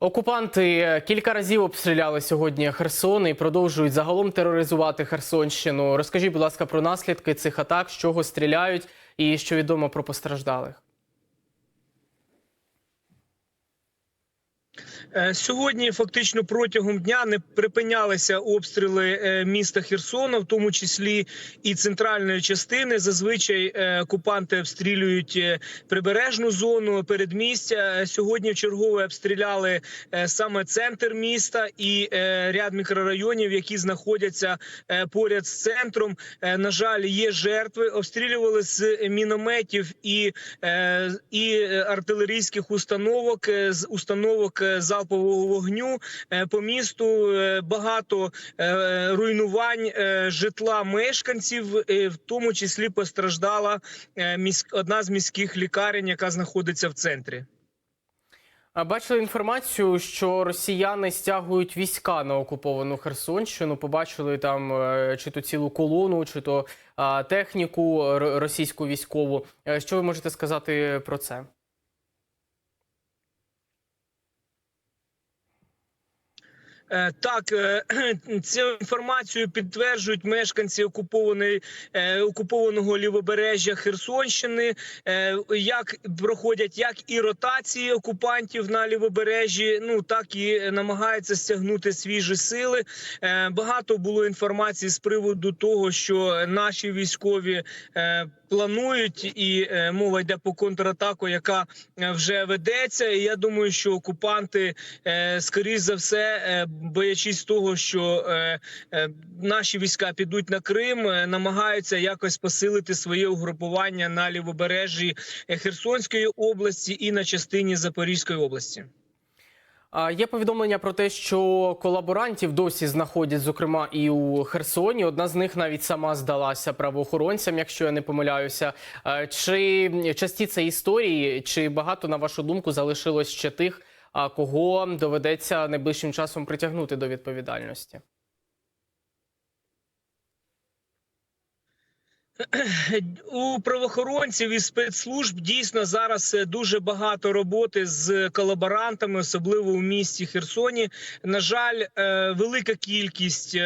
Окупанти кілька разів обстріляли сьогодні Херсон і продовжують загалом тероризувати Херсонщину. Розкажіть, будь ласка, про наслідки цих атак, з чого стріляють, і що відомо про постраждалих. Сьогодні фактично протягом дня не припинялися обстріли е, міста Херсона, в тому числі і центральної частини. Зазвичай е, окупанти обстрілюють е, прибережну зону передмістя. Е, Сьогодні чергове обстріляли е, саме центр міста і е, ряд мікрорайонів, які знаходяться е, поряд з центром. Е, На жаль, є жертви. Обстрілювали з мінометів і, е, і артилерійських установок, е, з установок е, залпового вогню Е, по місту. е, Багато е, руйнувань житла мешканців, в тому числі постраждала одна з міських лікарень, яка знаходиться в центрі. Бачили інформацію, що росіяни стягують війська на окуповану Херсонщину. Побачили там чи то цілу колону, чи то техніку російську військову. Що ви можете сказати про це? Так, е, цю інформацію підтверджують мешканці окупованої е, окупованого лівобережжя Херсонщини. Е, Як проходять як і ротації окупантів на лівобережжі, ну так і намагаються стягнути свіжі сили. Е, Багато було інформації з приводу того, що наші військові е, планують, і е, мова йде по контратаку, яка е, вже ведеться. І я думаю, що окупанти, е, скоріш за все, боячись того, що наші війська підуть на Крим, намагаються якось посилити своє угрупування на лівобережжі Херсонської області і на частині Запорізької області. Є повідомлення про те, що колаборантів досі знаходять, зокрема, і у Херсоні. Одна з них навіть сама здалася правоохоронцям, якщо я не помиляюся. Чи часті це історії, чи багато, на вашу думку, залишилось ще тих, кого доведеться найближчим часом притягнути до відповідальності? У правоохоронців і спецслужб дійсно зараз е, дуже багато роботи з колаборантами, особливо у місті Херсоні. На жаль, е, велика кількість.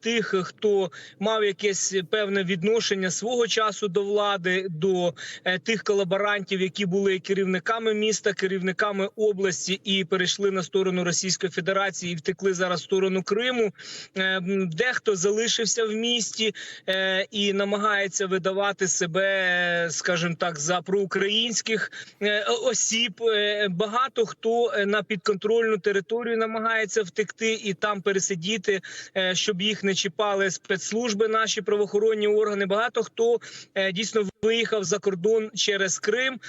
Тих, хто мав якесь певне відношення свого часу до влади, до е, тих колаборантів, які були керівниками міста, керівниками області і перейшли на сторону Російської Федерації і втекли зараз в сторону Криму. Е, Дехто залишився в місті е, і намагається видавати себе, скажімо так, за проукраїнських осіб. Багато хто на підконтрольну територію намагається втекти і там пересидіти, щоб їх не чіпали спецслужби, наші правоохоронні органи. Багато хто е, дійсно виїхав за кордон через Крим.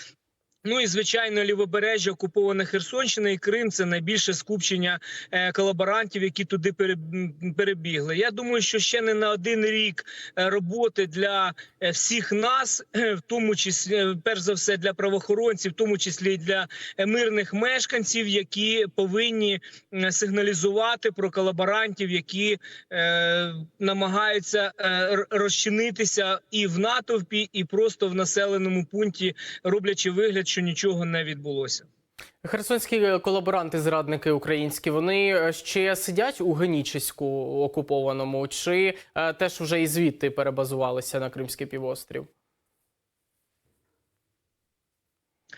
Ну і звичайно, лівобережжя окупована Херсонщина і Крим це найбільше скупчення е, колаборантів, які туди пере- перебігли. Я думаю, що ще не на один рік е, роботи для е, всіх нас, в тому числі перш за все для правоохоронців, в тому числі і для мирних мешканців, які повинні сигналізувати про колаборантів, які е, намагаються розчинитися і в натовпі, і просто в населеному пункті, роблячи вигляд, що нічого не відбулося. Херсонські колаборанти, зрадники українські, вони е, ще сидять у Генічеську окупованому, чи е, теж вже і звідти перебазувалися на Кримський півострів? Е,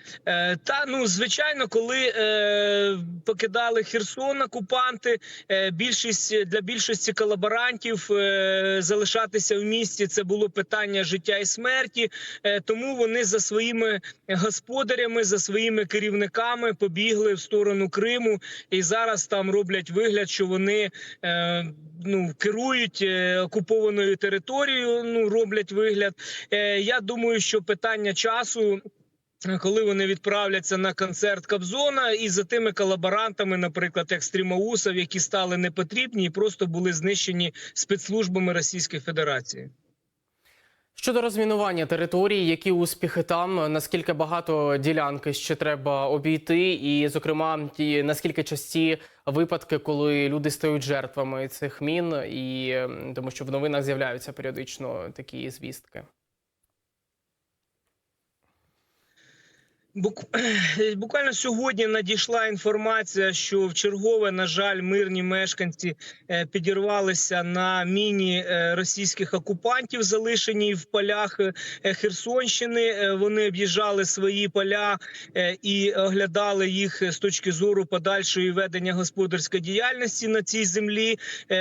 Та ну звичайно, коли е, покидали Херсон окупанти, е, більшість для більшості колаборантів е, залишатися в місті це було питання життя і смерті. Е, тому вони за своїми господарями, за своїми керівниками побігли в сторону Криму і зараз там роблять вигляд, що вони е, ну керують е, окупованою територією. Ну роблять вигляд. Е, я думаю, що питання часу коли вони відправляться на концерт Кобзона, і за тими колаборантами, наприклад, як які стали непотрібні і просто були знищені спецслужбами Російської Федерації. Щодо розмінування території, які успіхи там, наскільки багато ділянки ще треба обійти, і, зокрема, ті наскільки часті випадки, коли люди стають жертвами цих мін, і тому що в новинах з'являються періодично такі звістки. Буквально сьогодні надійшла інформація, що в чергове, на жаль, мирні мешканці е, підірвалися на міні е, російських окупантів, залишені в полях е, Херсонщини. Вони об'їжджали свої поля і оглядали їх з точки зору подальшої ведення господарської діяльності на цій землі.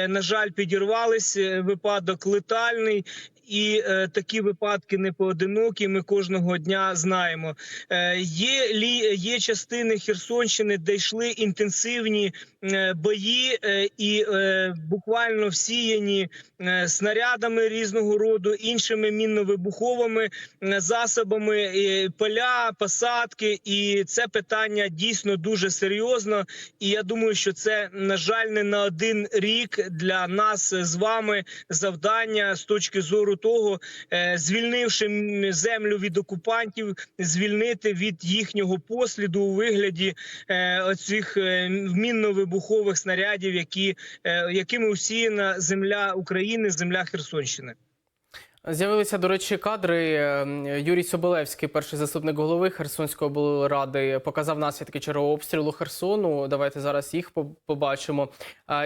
На жаль, підірвались. Випадок летальний. І е, такі випадки не поодинокі. Ми кожного дня знаємо. Е, є лі є частини Херсонщини, де йшли інтенсивні е, бої, е, і е, буквально всіяні е, снарядами різного роду, іншими мінно-вибуховими е, засобами, е, поля, посадки. І це питання дійсно дуже серйозно. І я думаю, що це на жаль не на один рік для нас з вами завдання з точки зору того, е, звільнивши землю від окупантів, звільнити від їхнього посліду у вигляді е, оцих е, мінно-вибухових снарядів, які якими усіяна земля України, земля Херсонщини. З'явилися, до речі, кадри. Е, Юрій Соболевський, перший заступник голови Херсонської облради, показав наслідки чергового обстрілу Херсону. Давайте зараз їх по- побачимо.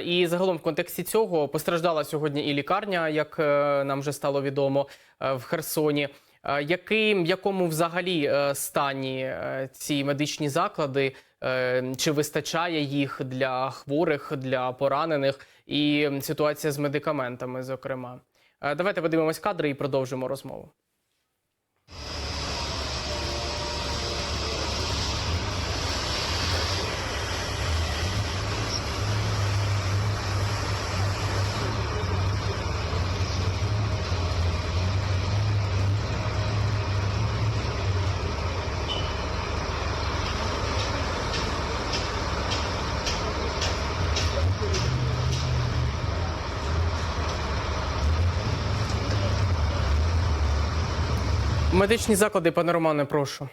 І загалом, в контексті цього постраждала сьогодні і лікарня, як е, нам вже стало відомо е, в Херсоні. Яким якому взагалі е, стані ці медичні заклади? Чи вистачає їх для хворих, для поранених, і ситуація з медикаментами, зокрема? Е, Давайте подивимось кадри і продовжимо розмову. Медичні заклади, пане Романе, прошу.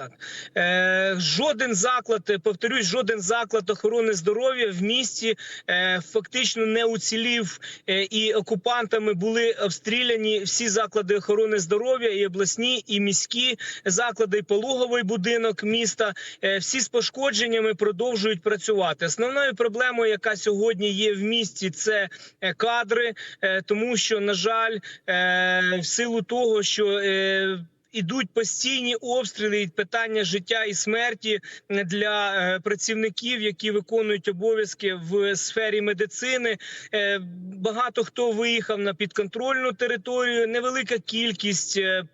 Так е, жоден заклад, е, повторюсь, жоден заклад охорони здоров'я в місті е, фактично не уцілів, е, і окупантами були обстріляні всі заклади охорони здоров'я, і обласні, і міські заклади, і пологовий будинок міста. Е, всі з пошкодженнями продовжують працювати. Основною проблемою, яка сьогодні є в місті, це е, кадри, е, тому що на жаль, е, в силу того, що е, Ідуть постійні обстріли і питання життя і смерті для е, працівників, які виконують обов'язки в сфері медицини. Е, Багато хто виїхав на підконтрольну територію. Невелика кількість е,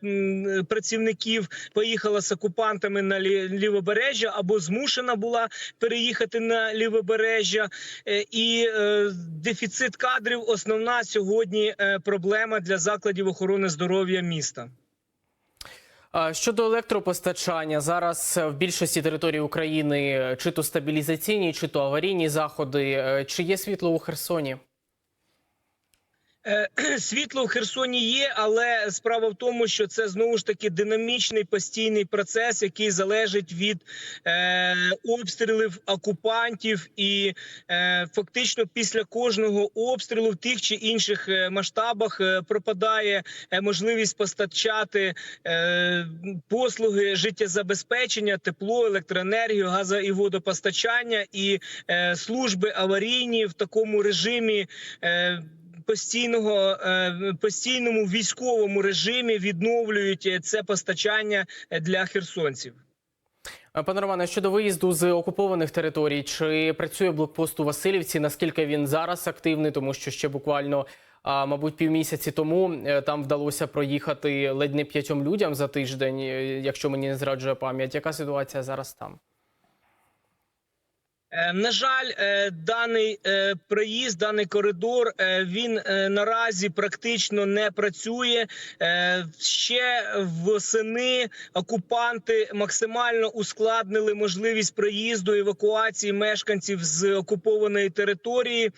працівників поїхала з окупантами на лі- лівобережжя або змушена була переїхати на лівобережжя. Е, І е, дефіцит кадрів основна сьогодні е, проблема для закладів охорони здоров'я міста. Щодо електропостачання, зараз в більшості територій України е, чи то стабілізаційні, чи то аварійні заходи. Е, Чи є світло у Херсоні? Е, Світло в Херсоні є, але справа в тому, що це знову ж таки динамічний постійний процес, який залежить від е, обстрілів окупантів, і е, фактично після кожного обстрілу в тих чи інших е, масштабах е, пропадає можливість постачати е, послуги життєзабезпечення, тепло, електроенергію, газо і водопостачання, і е, служби аварійні в такому режимі. Е, постійного е, постійному військовому режимі відновлюють е, це постачання е, для херсонців. Пане Романе, щодо виїзду з окупованих територій, чи працює блокпост у Васильівці? Наскільки він зараз активний? Тому що ще буквально, мабуть, півмісяці тому там вдалося проїхати ледь не п'ятьом людям за тиждень, якщо мені не зраджує пам'ять. Яка ситуація зараз там? Е, На жаль, е, даний приїзд, проїзд, даний коридор, е, він е, наразі практично не працює. Е, Ще восени окупанти максимально ускладнили можливість проїзду евакуації мешканців з окупованої території.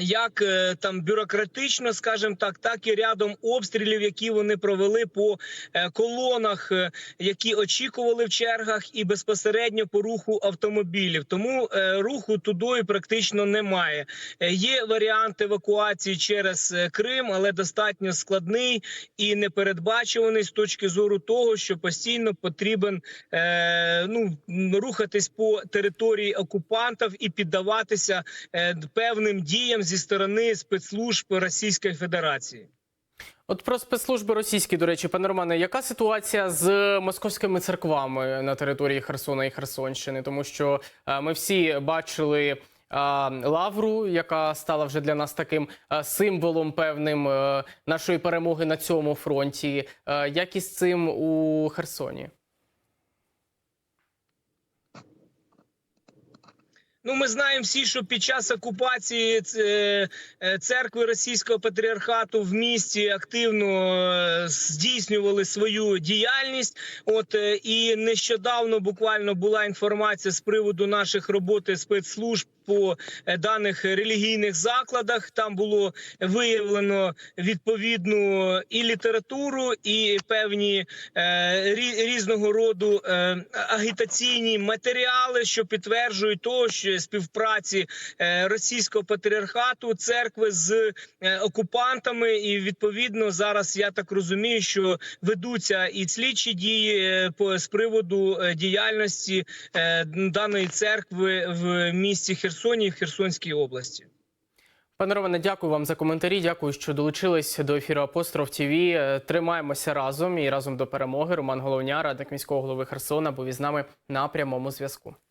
Як е, там бюрократично, скажімо так, так і рядом обстрілів, які вони провели по е, колонах, е, які очікували в чергах, і безпосередньо по руху автомобілів. Тому руху тудою практично немає. Є варіант евакуації через Крим, але достатньо складний і непередбачуваний з точки зору того, що постійно потрібен ну рухатись по території окупантів і піддаватися певним діям зі сторони спецслужб Російської Федерації. От про спецслужби російські, до речі, пане Романе, яка ситуація з московськими церквами на території Херсона і Херсонщини? Тому що е, ми всі бачили е, лавру, яка стала вже для нас таким е, символом певним нашої перемоги на цьому фронті. Як із цим у Херсоні? Ну, ми знаємо всі, що під час окупації е, церкви російського патріархату в місті активно е, здійснювали свою діяльність. От е, і нещодавно буквально була інформація з приводу наших роботи спецслужб по е, даних релігійних закладах. Там було виявлено відповідну і літературу, і певні е, різного роду е, агітаційні матеріали, що підтверджують то, що співпраці е, російського патріархату церкви з е, окупантами, і відповідно зараз я так розумію, що ведуться і слідчі дії е, з приводу діяльності даної церкви в місті Херсоні і в Херсонській області. Пане Романе, дякую вам за коментарі. Дякую, що долучились до ефіру Апостроф ТВ. Тримаємося разом і разом до перемоги. Роман Головня, радник міського голови Херсона, був із нами на прямому зв'язку.